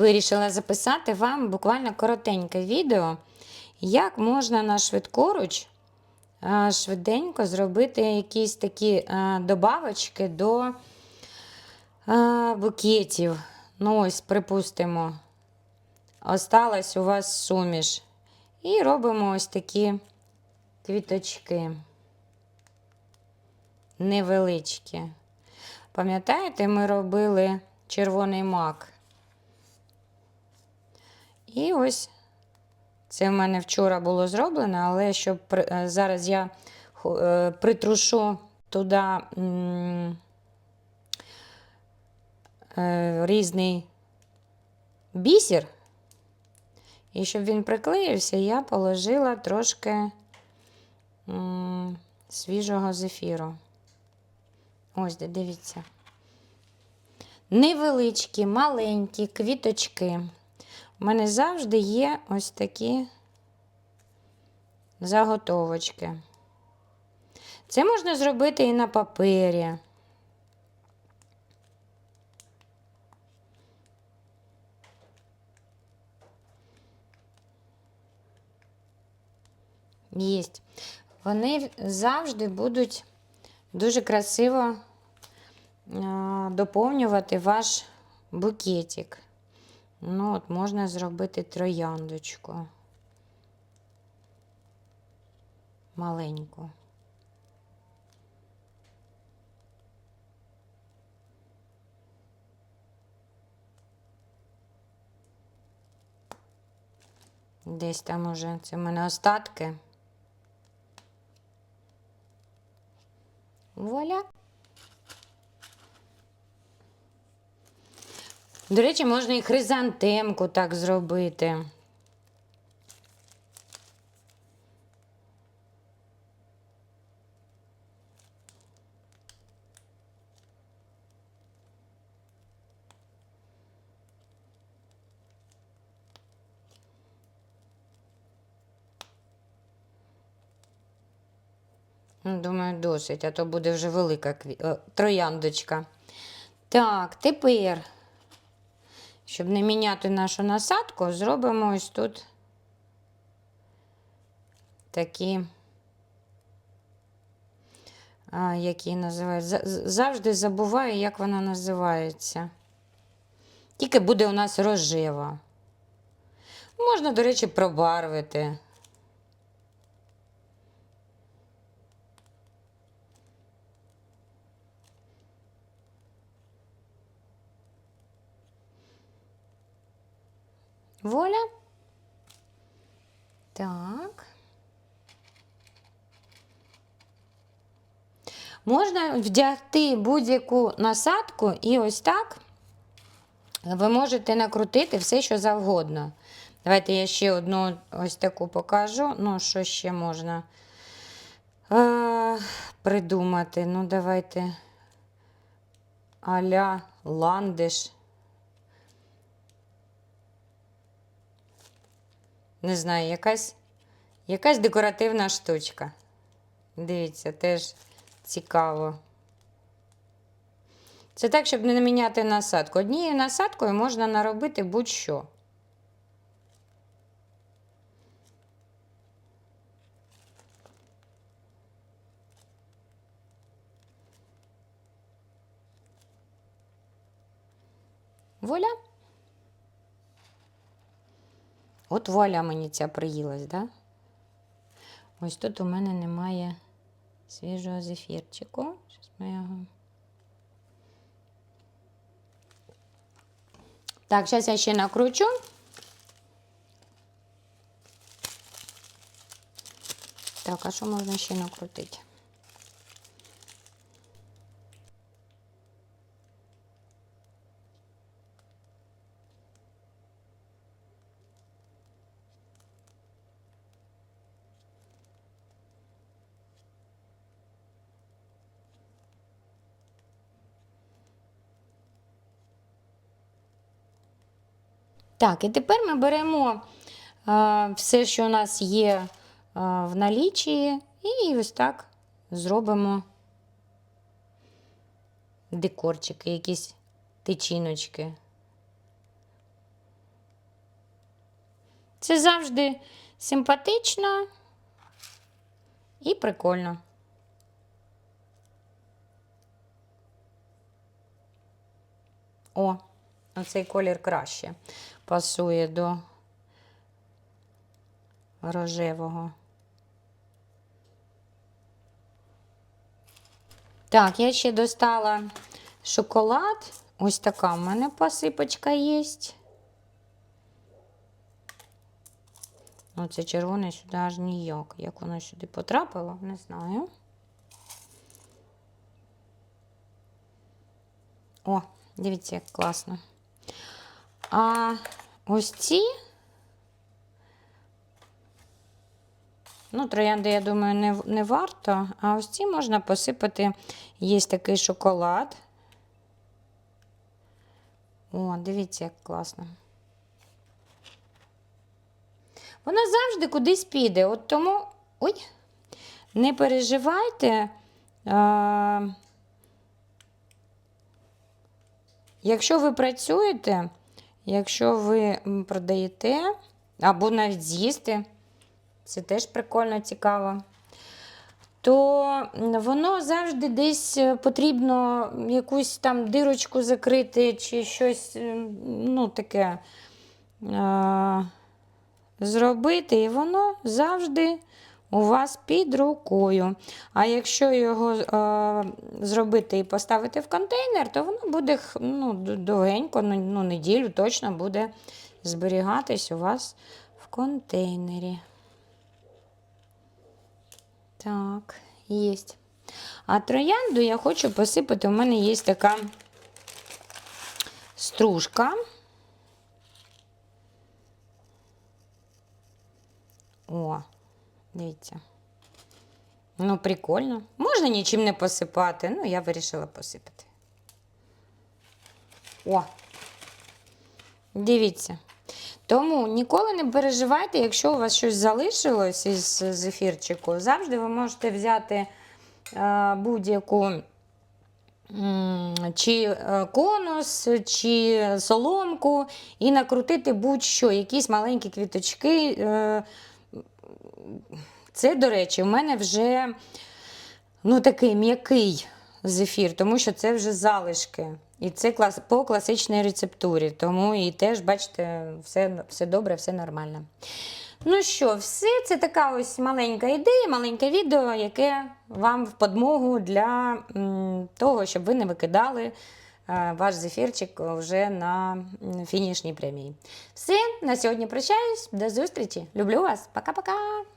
Вирішила записати вам буквально коротеньке відео, як можна на швидкоруч швиденько зробити якісь такі добавочки до букетів. Ну, ось, припустимо, осталась у вас суміш. І робимо ось такі квіточки невеличкі. Пам'ятаєте, ми робили червоний мак? І ось це в мене вчора було зроблено, але щоб е, зараз я е, притрушу туди е, різний бісер. І щоб він приклеївся, я положила трошки свіжого зефіру. Ось, дивіться. Невеличкі, маленькі квіточки. У мене завжди є ось такі заготовочки. Це можна зробити і на папері. Єсть. Вони завжди будуть дуже красиво доповнювати ваш букетик. Ну, от можна зробити трояндочку. Маленьку. Десь там уже це в мене остатки. Вуаля. До речі, можна і хризантемку так зробити. Ну, Думаю, досить, а то буде вже велика кві... е, трояндочка. Так, тепер, щоб не міняти нашу насадку, зробимо ось тут такі, які називають. Завжди забуваю, як вона називається. Тільки буде у нас рожева. Можна, до речі, пробарвити. Воля. Так. Можна вдягти будь-яку насадку і ось так ви можете накрутити все, що завгодно. Давайте я ще одну ось таку покажу. Ну, що ще можна е, придумати. Ну, давайте аля ландиш. Не знаю, якась, якась декоративна штучка. Дивіться, теж цікаво. Це так, щоб не міняти насадку. Однією насадкою можна наробити будь-що. Воля. От вуаля мені ця приїлась, да? Ось тут у мене немає свіжого зефірчику. Щас ми його. Так, зараз я ще накручу. Так, а що можна ще накрутити? Так, і тепер ми беремо е, все, що у нас є е, в налічі, і ось так зробимо декорчики, якісь тичиночки. Це завжди симпатично і прикольно. О, оцей колір краще пасує до рожевого. Так, я ще достала шоколад. Ось така в мене посипочка є. Ну, це червоне сюди аж ніяк. Як воно сюди потрапило, не знаю. О, дивіться, як класно. А ось ці. Ну, троянди, я думаю, не, не варто. А ось ці можна посипати. Є такий шоколад. О, дивіться, як класно. Вона завжди кудись піде. От тому. Ой, не переживайте. Якщо ви працюєте, якщо ви продаєте, або навіть з'їсти, це теж прикольно цікаво. То воно завжди десь е, потрібно якусь там дирочку закрити, чи щось ну, таке а, зробити, і воно завжди у вас під рукою. А якщо його е, зробити і поставити в контейнер, то воно буде ну, довгенько, ну, ну, неділю точно буде зберігатись у вас в контейнері. Так, є. А троянду я хочу посипати. У мене є така стружка. О, дивіться. Ну, прикольно. Можна нічим не посипати. Ну, я вирішила посипати. О, дивіться. Тому ніколи не переживайте, якщо у вас щось залишилось із зефірчику. Завжди ви можете взяти е, будь-яку чи е, конус, чи соломку і накрутити будь-що, якісь маленькі квіточки. Це, до речі, в мене вже ну, такий м'який зефір, тому що це вже залишки. І це клас, по класичній рецептурі. Тому і теж, бачите, все, все добре, все нормально. Ну що, все, це така ось маленька ідея, маленьке відео, яке вам в подмогу для того, щоб ви не викидали ваш зефірчик вже на фінішній премії. Все, на сьогодні прощаюсь. До зустрічі. Люблю вас. Пока-пока.